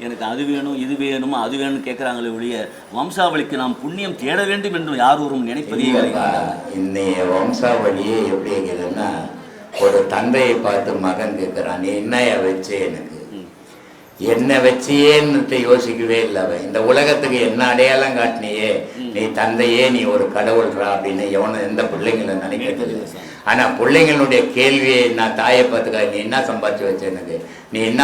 எனக்கு அது வேணும் இது வேணும் அது வேணும்னு கேட்குறாங்களே ஒழிய வம்சாவளிக்கு நாம் புண்ணியம் தேட வேண்டும் என்று யார் நினைப்பதே இன்னைய வம்சாவளியே எப்படி இருக்குதுன்னா ஒரு தந்தையை பார்த்து மகன் கேட்குறான் நீ என்னைய வச்சு எனக்கு. என்ன வச்சியேன்னு யோசிக்கவே இல்லை அவன். இந்த உலகத்துக்கு என்ன அடையாளம் காட்டினியே நீ தந்தையே நீ ஒரு கடவுள்றா அப்படின்னு எவனும் எந்த பிள்ளைங்களை நினைக்கிறது இல்லை ஆனா பிள்ளைங்களுடைய கேள்வியை நான் தாயை பார்த்துக்க நீ என்ன சம்பாதிச்சு வச்ச எனக்கு நீ என்ன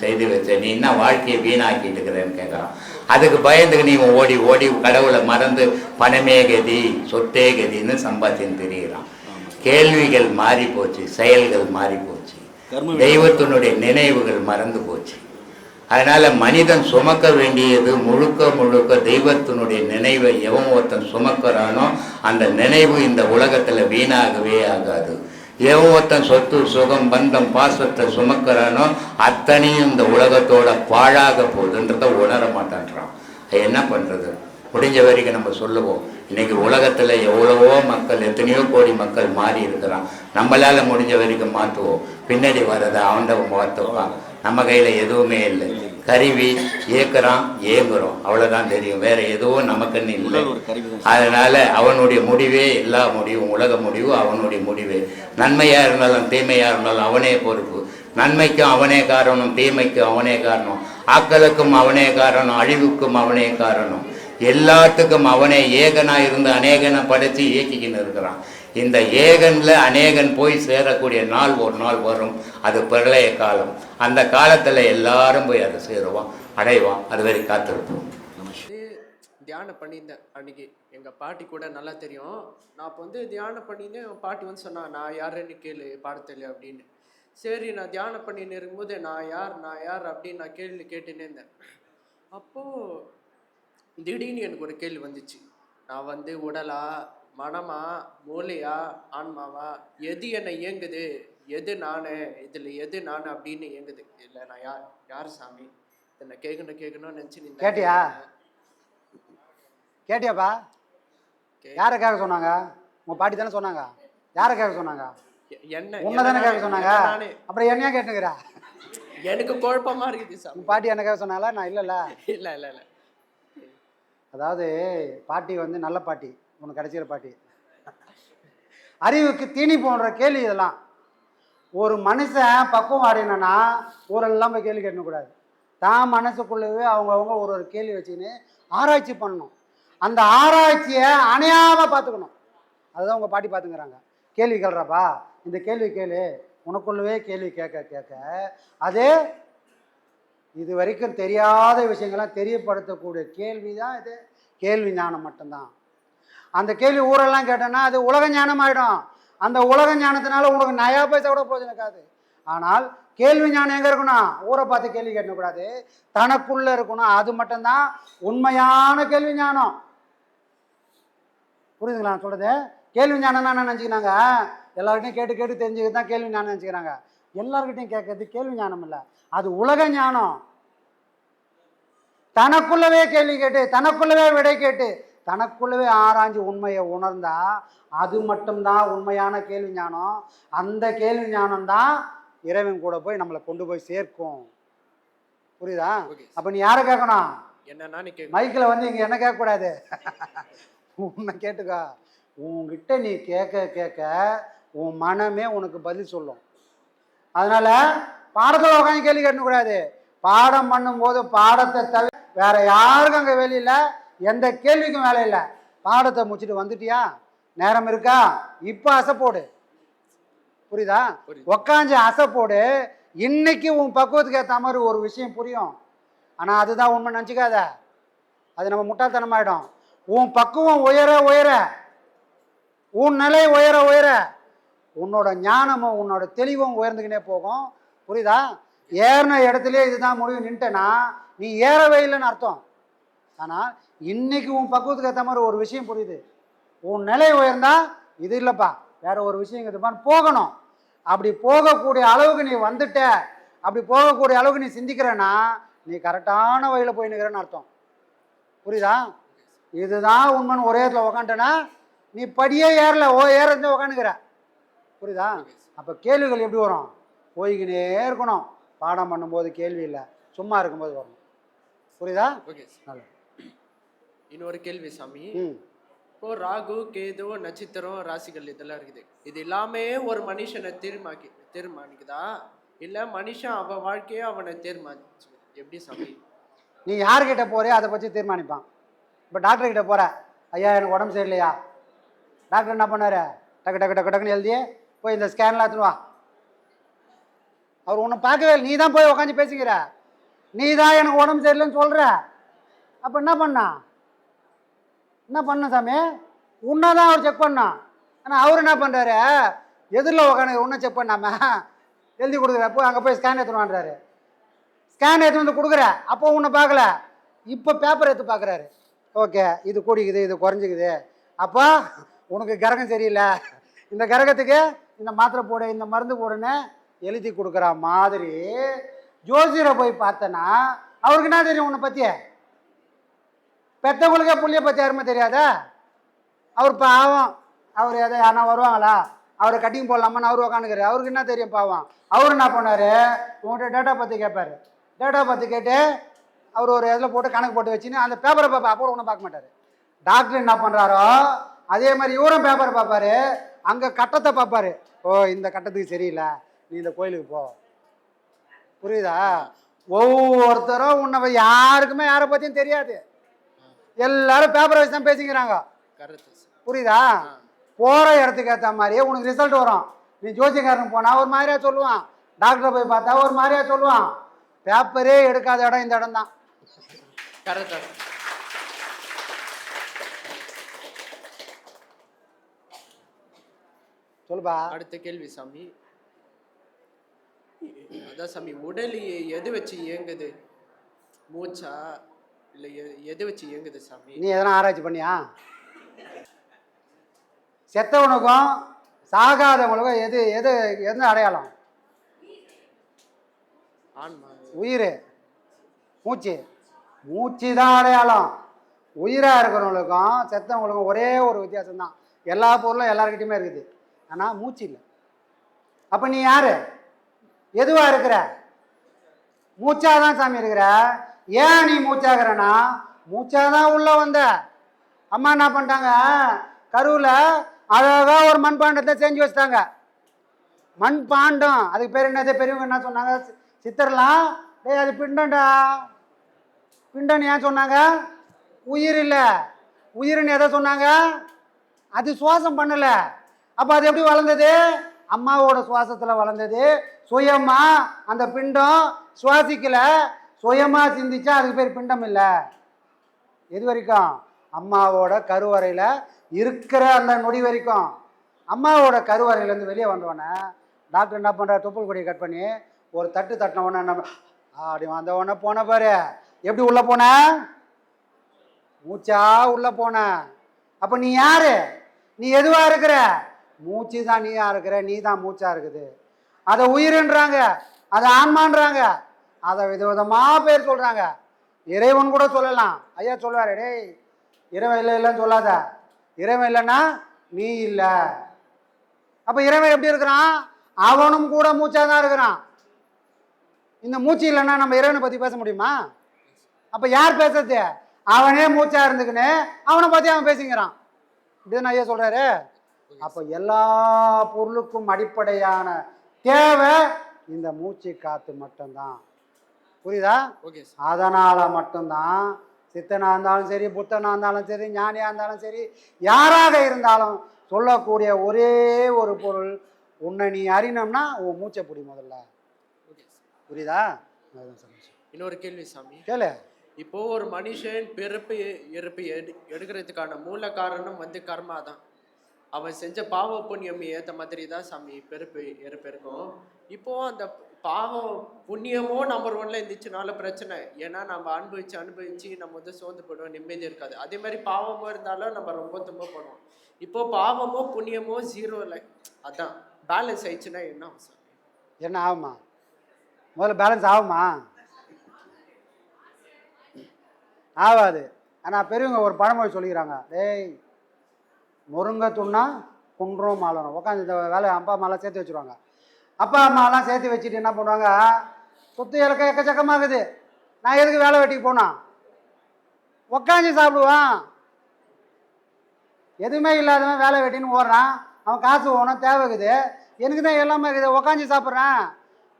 செய்து வச்ச நீ என்ன வாழ்க்கையை வீணாக்கிட்டு இருக்கிறேன்னு? கேட்குறான் அதுக்கு பயந்துக்கு நீ ஓடி ஓடி கடவுளை மறந்து பணமே கதி சொத்தே கதின்னு சம்பாத்தின்னு தெரிகிறான் கேள்விகள் மாறி போச்சு செயல்கள் மாறி போச்சு தெய்வத்தினுடைய நினைவுகள் மறந்து போச்சு. அதனால மனிதன் சுமக்க வேண்டியது முழுக்க முழுக்க தெய்வத்தினுடைய நினைவை எவன் ஒருத்தன் சுமக்கிறானோ அந்த நினைவு இந்த உலகத்தில் வீணாகவே ஆகாது. எவன் ஒருத்தன் சொத்து சுகம் பந்தம் பாசத்தை சுமக்கிறானோ அத்தனையும் இந்த உலகத்தோட பாழாக போகுதுன்றத உணர மாட்டான்றான். அது என்ன பண்ணுறது முடிஞ்ச வரைக்கும் நம்ம சொல்லுவோம் இன்னைக்கு உலகத்தில் எவ்வளவோ மக்கள் எத்தனையோ கோடி மக்கள் மாறி இருக்கிறான் நம்மளால் முடிஞ்ச வரைக்கும் மாற்றுவோம் பின்னாடி வர்றதை ஆண்டவன் மாற்றுவான் நம்ம கையில எதுவுமே இல்லை. கருவி ஏக்குறான் ஏங்குறோம். அவ்வளவுதான் தெரியும். வேற எதுவும் நமக்குன்னு இல்லை. அதனால அவனுடைய முடிவே எல்லா முடிவும் உலக முடிவு அவனுடைய முடிவே. நன்மையா இருந்தாலும் தீமையா இருந்தாலும் அவனே பொறுப்பு. நன்மைக்கும் அவனே காரணம் தீமைக்கும் அவனே காரணம். ஆக்கலுக்கும் அவனே காரணம் அழிவுக்கும் அவனே காரணம். எல்லாத்துக்கும் அவனே ஏகனா இருந்து அநேகனை படைச்சு இயக்கிக்கின்னு இருக்கிறான். இந்த ஏகன்ல அநேகன் போய் சேரக்கூடிய நாள் ஒரு நாள் வரும். அது பிரளய காலம். அந்த காலத்துல எல்லாரும் போய் அதை சேருவான் அடைவான். அது வரை காத்திருப்போம். தியானம் பண்ணியிருந்தேன் அன்னைக்கு. எங்கள் பாட்டி கூட நல்லா தெரியும். நான் அப்போ வந்து தியானம் பண்ணியிருந்தேன். என் பாட்டி வந்து சொன்னா நான் யாருன்னு கேளு பாடத்தில் அப்படின்னு. சரி நான் தியானம் பண்ணின்னு இருக்கும்போது நான் யார் நான் யார் அப்படின்னு நான் கேள்வி கேட்டுன்னே இருந்தேன். அப்போது திடீர்னு எனக்கு ஒரு கேள்வி வந்துச்சு. நான் வந்து உடலா மனமா மூளையா ஆன்மாவா? எது என்னை இயங்குது? எது நான்? இதில் எது நான் அப்படின்னு இயங்குது. இல்லை நான் யார் யார் சாமி? என்னை கேட்கணும் கேட்கணும்னு நினச்சி நீ கேட்டியா? கேட்டியாப்பா? யாரை கேட்க சொன்னாங்க? உங்க பாட்டி தானே சொன்னாங்க? யாரை கேட்க சொன்னாங்க என்ன உன்னை தானே கேட்க சொன்னாங்க? அப்புறம் என்னையா கேட்டுக்கிறா எனக்கு குழப்பமா இருக்குது சாமி. உங்க பாட்டி என்ன கேட்க சொன்னாங்களா? நான் இல்லைல்ல. இல்ல இல்ல இல்ல. அதாவது பாட்டி வந்து நல்ல பாட்டி. உனக்கு கிடைச்சிக்கிற பாட்டி. அறிவுக்கு தீனி போன்ற கேள்வி இதெல்லாம். ஒரு மனுஷன் பக்குவம் அடையணும்னா ஊரெல்லாம் போய் கேள்வி கேட்கக்கூடாது தான் மனசுக்குள்ளவே அவங்கவுங்க ஒரு ஒரு கேள்வி வச்சுக்கின்னு ஆராய்ச்சி பண்ணணும். அந்த ஆராய்ச்சியை அணையாமல் பார்த்துக்கணும். அதுதான் உங்கள் பாட்டி பார்த்துக்கிறாங்க. கேள்வி கேள்றப்பா இந்த கேள்வி கேளு. உனக்குள்ளவே கேள்வி கேட்க கேட்க அதே இது வரைக்கும் தெரியாத விஷயங்கள்லாம் தெரியப்படுத்தக்கூடிய கேள்வி தான் இது. கேள்வி ஞானம் மட்டும்தான். அந்த கேள்வி ஊரெல்லாம் கேட்டேன்னா அது உலக ஞானம் ஆகிடும் அந்த உலக ஞானத்தினால உனக்கு நயா பைசா கூட போச்சு இருக்காது. ஆனால் கேள்வி ஞானம் எங்கே இருக்கணும் ஊரை பார்த்து கேள்வி கேட்கக்கூடாது. தனக்குள்ளே இருக்கணும் அது மட்டும்தான் உண்மையான கேள்வி ஞானம். புரியுதுங்களா நான் சொல்கிறது கேள்வி ஞானம்னா என்ன நினச்சிக்கிறாங்க எல்லாருக்கிட்டையும் கேட்டு கேட்டு தெரிஞ்சுக்கிட்டு தான் கேள்வி ஞானம் நினச்சிக்கிறாங்க. எல்லாருக்கிட்டையும் கேட்கறது கேள்வி ஞானம் இல்லை. அது உலக ஞானம். தனக்குள்ளவே கேள்வி கேட்டு தனக்குள்ளவே விடை கேட்டு தனக்குள்ளவே ஆராய்ஞ்சு உண்மையை உணர்ந்தா அது மட்டும்தான் உண்மையான கேள்வி ஞானம். அந்த கேள்வி ஞானம் தான் இறைவன் கூட போய் நம்மளை கொண்டு போய் சேர்க்கும். புரியுதா? அப்போ நீ யாரை கேட்கணும் என்னன்னா நீ மைக்கில் வந்து இங்கே என்ன கேட்கக்கூடாது உன்னை கேட்டுக்கா. உன்கிட்ட நீ கேட்க கேட்க உன் மனமே உனக்கு பதில் சொல்லும். அதனால பாடத்தில் உட்காந்து கேள்வி கேட்கக்கூடாது. பாடம் பண்ணும்போது பாடத்தை தவிர வேற யாருக்கும் அங்கே இல்லை. எந்த கேள்விக்கும் வேலை இல்லை. பாடத்தை முடிச்சுட்டு வந்துட்டியா? நேரம் இருக்கா? இப்போ அசை போடு. புரியுதா? புரியுது. உக்காந்து அசை போடு. இன்னைக்கு உன் பக்குவத்துக்கு ஏற்ற மாதிரி ஒரு விஷயம் புரியும். ஆனால் அதுதான் உண்மை நினச்சிக்காத. அது நம்ம முட்டாள்தனமாயிடும். உன் பக்குவம் உயர உயர உன் நிலை உயர உயர உன்னோட ஞானமும் உன்னோட தெளிவும் உயர்ந்துக்கினே போகும். புரியுதா? ஏறின இடத்துலயே இதுதான் முடிவு. நின்ட்டேன்னா நீ ஏறவே இல்லைன்னு அர்த்தம். ஆனால் இன்னைக்கு உன் பக்குவத்துக்கு ஏற்ற மாதிரி ஒரு விஷயம் புரியுது. உன் நிலை உயர்ந்தா இது இல்லைப்பா வேற ஒரு விஷயம் போகணும். அப்படி போகக்கூடிய அளவுக்கு நீ வந்துட்ட அப்படி போகக்கூடிய அளவுக்கு நீ சிந்திக்கிறேன்னா நீ கரெக்டான வழியில் போய் நிற்கிறேன்னு அர்த்தம். புரியுதா? இதுதான் உண்மைன்னு ஒரே இடத்துல உக்காண்டனா நீ படியே ஏறல ஓ ஏறந்து உக்காந்துக்கிற. புரியுதா? அப்போ கேள்விகள் எப்படி வரும்? போய்க்கினே இருக்கணும். பாடம் பண்ணும்போது கேள்வி இல்லை சும்மா இருக்கும்போது வரணும் புரியுதா? ஓகே நல்ல இன்னொரு கேள்வி சாமி. இப்போ ராகு கேது நட்சத்திரம் ராசிகள் இதெல்லாம் இருக்குது. இது எல்லாமே ஒரு மனுஷனை தீர்மாக்கி தீர்மானிக்குதா? இல்ல மனுஷன் அவன் வாழ்க்கையை அவனை தீர்மானிச்சு எப்படி சாமி? நீ யார்கிட்ட போறியோ அதை பற்றி தீர்மானிப்பான். இப்போ டாக்டர் கிட்ட போற. ஐயா எனக்கு உடம்பு சரியில்லையா? டாக்டர் என்ன பண்ணாரு டக்கு டக்கு டக்கு டக்குன்னு எழுதி போய் இந்த ஸ்கேன்லாம் எடுத்துன்னு வா. அவர் உன்னை பார்க்கவே இல்லை. நீ தான் போய் உட்காந்து பேசிக்கிற. நீ தான் எனக்கு உடம்பு சரியில்லைன்னு சொல்கிற அப்போ என்ன பண்ணா? என்ன பண்ண சாமி? உன்னை தான் அவர் செக் பண்ணோம் ஆனால் அவர் என்ன பண்ணுறாரு எதிரில் உட்காந்து உன்னை செக் பண்ணாம எழுதி கொடுக்குற போய் அங்கே போய் ஸ்கேன் எடுத்துன்னு வான்றாரு ஸ்கேன் எடுத்து வந்து கொடுக்குற அப்போ உன்னை பார்க்கல. இப்போ பேப்பர் எடுத்து பார்க்குறாரு. ஓகே இது கூடிக்குது இது குறைஞ்சிக்குது. அப்போ உனக்கு கிரகம் சரியில்லை. இந்த கிரகத்துக்கு இந்த மாத்திரை போடு இந்த மருந்து போடுன்னு எழுதி கொடுக்குற மாதிரி ஜோசியரை போய் பார்த்தனா அவருக்கு என்ன தெரியும் உன்னை பற்றிய பெத்தவங்களுக்கே புள்ளிய பற்றி யாருமே தெரியாதா? அவர் பாவம். அவர் எதை யாரா வருவாங்களா? அவரை கட்டிங் போடலாமான்னு அவர் உக்காந்துக்கிறாரு. அவருக்கு என்ன தெரியும் பாவம்? அவர் என்ன பண்ணார்? உங்கள்கிட்ட டேட்டா பற்றி கேட்பாரு. டேட்டா பற்றி கேட்டு அவர் ஒரு இதில் போட்டு கணக்கு போட்டு வச்சுன்னு அந்த பேப்பரை பார்ப்பா அப்போ ஒன்றும் பார்க்க மாட்டார். டாக்டர் என்ன பண்ணுறாரோ அதே மாதிரி இவரும் பேப்பரை. பார்ப்பாரு அங்கே கட்டத்தை பார்ப்பாரு ஓ இந்த கட்டத்துக்கு சரியில்லை. நீ இந்த கோயிலுக்கு போ. புரியுதா? ஒவ்வொருத்தரும் உன்னை யாருக்குமே யாரை பற்றியும் தெரியாது. எல்லாரும் பேப்பரை வச்சு தான் பேசிக்கிறாங்க. புரியுதா? போகிற இடத்துக்கு ஏற்ற மாதிரியே உனக்கு ரிசல்ட் வரும். நீ ஜோசியக்காரனுக்கு போனால் ஒரு மாதிரியா சொல்லுவான். டாக்டரை போய் பார்த்தா ஒரு மாதிரியா சொல்லுவான். பேப்பரே எடுக்காத இடம் இந்த இடம் தான். சொல்லுப்பா. அடுத்த கேள்வி சாமி. அதான் சாமி உடல் எது வச்சு இயங்குது? மூச்சா? இல்ல எது வச்சு இயங்குது சாமி? நீ எதனா ஆராய்ச்சி பண்ணியா? செத்தவனுக்கும் சாகாதவனுக்கும் எது எது எது அடையாளம்? ஆன்மா. உயிர். மூச்சு. மூச்சு தான் அடையாளம். உயிராக இருக்கிறவங்களுக்கும் செத்தவங்களுக்கும் ஒரே ஒரு வித்தியாசம் தான் எல்லா பொருளும் எல்லாருக்கிட்டையுமே இருக்குது. ஆனால் மூச்சு இல்லை. அப்போ நீ யார்? எதுவாக இருக்கிற? மூச்சாக தான் சாமி இருக்கிற. ஏன் நீ மூச்சாகிறனா? மூச்சாக தான் உள்ளே வந்த. அம்மா என்ன பண்ணிட்டாங்க? கருவில் அழகாக ஒரு மண்பாண்டத்தை செஞ்சு வச்சிட்டாங்க. மண்பாண்டம். அதுக்கு பேர் என்னது? பெரியவங்க என்ன சொன்னாங்க? சி- சித்தர்லாம் டேய் அது பிண்டண்டா பிண்டம்னு ஏன் சொன்னாங்க? உயிர் இல்லை. உயிர்னு எதை சொன்னாங்க? அது சுவாசம் பண்ணலை. அப்போ அது எப்படி வளர்ந்தது? அம்மாவோட சுவாசத்தில் வளர்ந்தது. சுயமாக அந்த பிண்டம் சுவாசிக்கலை. சுயமா சிந்திச்சா அதுக்கு பேர் பிண்டம் இல்லை. எது வரைக்கும்? அம்மாவோட கருவறையில் இருக்கிற அந்த நொடி வரைக்கும். அம்மாவோட கருவறையிலேருந்து வெளியே வந்தோடனே டாக்டர் என்ன பண்ணுறாரு தொப்புள் கொடியை கட் பண்ணி ஒரு தட்டு தட்டின உடனே அப்படி வந்த உடனே போன பாரு. எப்படி உள்ளே போன? மூச்சா உள்ளே போன. அப்போ நீ யாரு? நீ எதுவா இருக்கிற? மூச்சு தான் நீயா இருக்கிற. நீ தான் மூச்சா இருக்குது. அதை உயிருன்றாங்க. அதை ஆன்மான்றாங்க. அதை விதவிதமாக பேர் சொல்கிறாங்க இறைவன் கூட சொல்லலாம். ஐயா சொல்லுவார் டேய் இறைவன் இல்லை இல்லைன்னு சொல்லாத. இறைவன் இல்லைன்னா நீ இல்லை. அப்போ இறைவன் எப்படி இருக்கிறான்? அவனும் கூட மூச்சாக தான் இருக்கிறான். இந்த மூச்சு இல்லைன்னா நம்ம இறைவனை பற்றி பேச முடியுமா? அப்போ யார் பேசுறது? அவனே மூச்சா இருந்துக்கின்னு அவனை பற்றி அவன் பேசிக்கிறான். இதுன்னு ஐயா சொல்கிறாரு அப்போ எல்லா பொருளுக்கும் அடிப்படையான தேவை இந்த மூச்சு காற்று மட்டும்தான். புரியுதா? அதனால் மட்டும்தான் சித்தனாக இருந்தாலும் சரி புத்தனாக இருந்தாலும் சரி ஞானியாக இருந்தாலும் சரி யாராக இருந்தாலும் சொல்லக்கூடிய ஒரே ஒரு பொருள் உன்னை நீ அறியணும்னா உன் மூச்சை பிடி முதல்ல. புரியுதா. இன்னொரு கேள்வி சாமி. கேளு. இப்போ ஒரு மனுஷன் பிறப்பு இறப்பு எடு எடுக்கிறதுக்கான மூல காரணம் வந்து கர்மா தான். அவன் செஞ்ச பாவ புண்ணியம் ஏற்ற மாதிரி தான் சாமி பிறப்பு இறப்பு இருக்கும். இப்போ அந்த பாவம் புண்ணியமோ நம்பர் ஒன்ல இருந்துச்சுனால பிரச்சனை. ஏன்னா நம்ம அனுபவிச்சு அனுபவிச்சு நம்ம வந்து சோர்ந்து போடுவோம் நிம்மதி இருக்காது. அதே மாதிரி பாவமோ இருந்தாலும் நம்ம ரொம்ப துன்பப்படுவோம். இப்போ பாவமோ புண்ணியமோ ஜீரோ இல்லை அதான். பேலன்ஸ் ஆயிடுச்சுன்னா என்ன ஆகும் சார்? என்ன ஆகுமா? முதல்ல பேலன்ஸ் ஆகுமா? ஆகாது. ஆனால் பெரியவங்க ஒரு பழமொழி சொல்லிக்கிறாங்க. டேய் முருங்கை துண்ணா குன்றும் மாலணும். உட்காந்து இந்த வேலை அப்பா அம்மாலாம் சேர்த்து வச்சுருவாங்க. அப்பா அம்மாலாம் சேர்த்து வச்சுட்டு என்ன பண்ணுவாங்க? சொத்து இலக்க எக்கச்சக்கமாகுது நான் எதுக்கு வேலை வெட்டிக்கு போனா? உக்காஞ்சி சாப்பிடுவான். எதுவுமே இல்லாதவன் வேலை வெட்டின்னு ஓடுறான். அவன் காசு ஓணும் தேவைக்குது. எனக்கு தான் எல்லாமே இருக்குது. உக்காஞ்சி சாப்பிட்றேன்.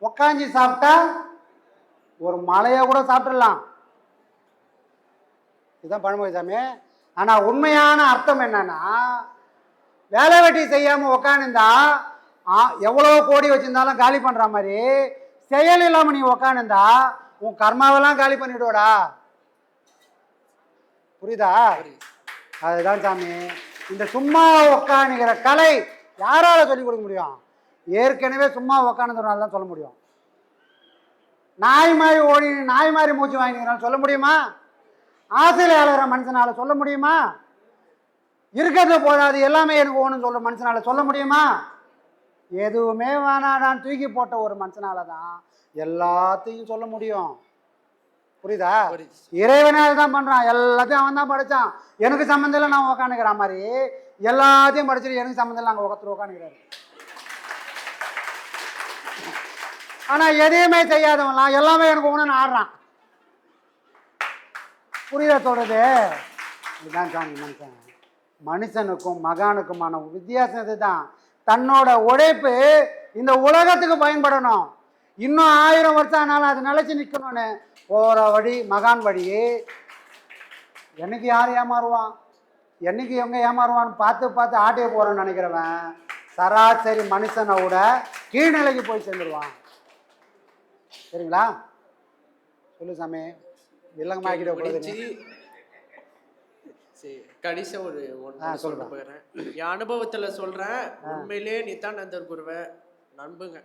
உக்காஞ்சி சாப்பிட்டா ஒரு மலையை கூட சாப்பிட்றலாம் இதுதான் பழமொழி சாமி. ஆனால் உண்மையான அர்த்தம் என்னன்னா வேலை வெட்டி செய்யாமல் உக்காந்துருந்தா எவ்வளோ கோடி வச்சிருந்தாலும் காலி பண்ணுற மாதிரி செயல் இல்லாமல் நீ உக்காந்துருந்தா உன் கர்மாவெல்லாம் காலி பண்ணிவிடுவடா புரியுதா? அதுதான் சாமி. இந்த சும்மா உக்காந்துக்கிற கலை யாரால் சொல்லிக் கொடுக்க முடியும்? ஏற்கனவே சும்மா உக்காந்துறனால தான் சொல்ல முடியும். நாய் மாதிரி ஓடி நாய் மாதிரி மூச்சு வாங்கிக்கிறான் சொல்ல முடியுமா? ஆசையில் அழகிற மனுஷனால சொல்ல முடியுமா? இருக்கிறது போதாது எல்லாமே எனக்கு ஓணும்னு சொல்ற மனுஷனால சொல்ல முடியுமா? எதுவுமே வேணாடான்னு தூக்கி போட்ட ஒரு மனுஷனால தான் எல்லாத்தையும் சொல்ல முடியும். புரியுதா. இறைவனால் தான் பண்றான். எல்லாத்தையும் அவன் தான் படைச்சான். எனக்கு சம்மந்தம் இல்லை நான் உக்காந்துக்கிற மாதிரி எல்லாத்தையும் படிச்சுட்டு எனக்கு சம்மந்தம் இல்லை அங்கே ஒருத்தர் உட்காந்துக்கிறாரு ஆனா எதையுமே செய்யாதவன்லாம் எல்லாமே எனக்கு ஒன்றுன்னு ஆடுறான். புரியுதா சொல்றது? இதுதான் சாமி மனுஷன். மனுஷனுக்கும் மகானுக்குமான வித்தியாசம் இதுதான். தன்னோட உழைப்பு இந்த உலகத்துக்கு பயன்படணும். இன்னும் ஆயிரம் வருஷம் ஆனாலும் அது நிலைச்சி நிற்கணும்னு போகிற வழி மகான் வழி என்னைக்கு யார் ஏமாறுவான்? என்னைக்கு எங்க ஏமாறுவான்னு பார்த்து பார்த்து ஆட்டையை போகிறோன்னு நினைக்கிறவன் சராசரி மனுஷனை விட கீழ்நிலைக்கு போய் சேர்ந்துருவான். சரிங்களா? சொல்லு சாமி. வில்லங்கமாக்கிட்ட முடிச்சு போகுது சரி கடைசியா ஒரு ஒன்று. சொல்ல போகிறேன் என் அனுபவத்துல சொல்றேன் உண்மையிலேயே நித்தானந்தர் குருவை நம்புங்க.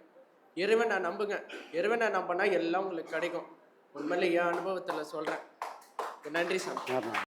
இறைவனை நம்புங்க. இறைவனை நம்பினா எல்லாம் உங்களுக்கு கிடைக்கும். உண்மையிலே என் அனுபவத்துல சொல்றேன். நன்றி ஆமாம்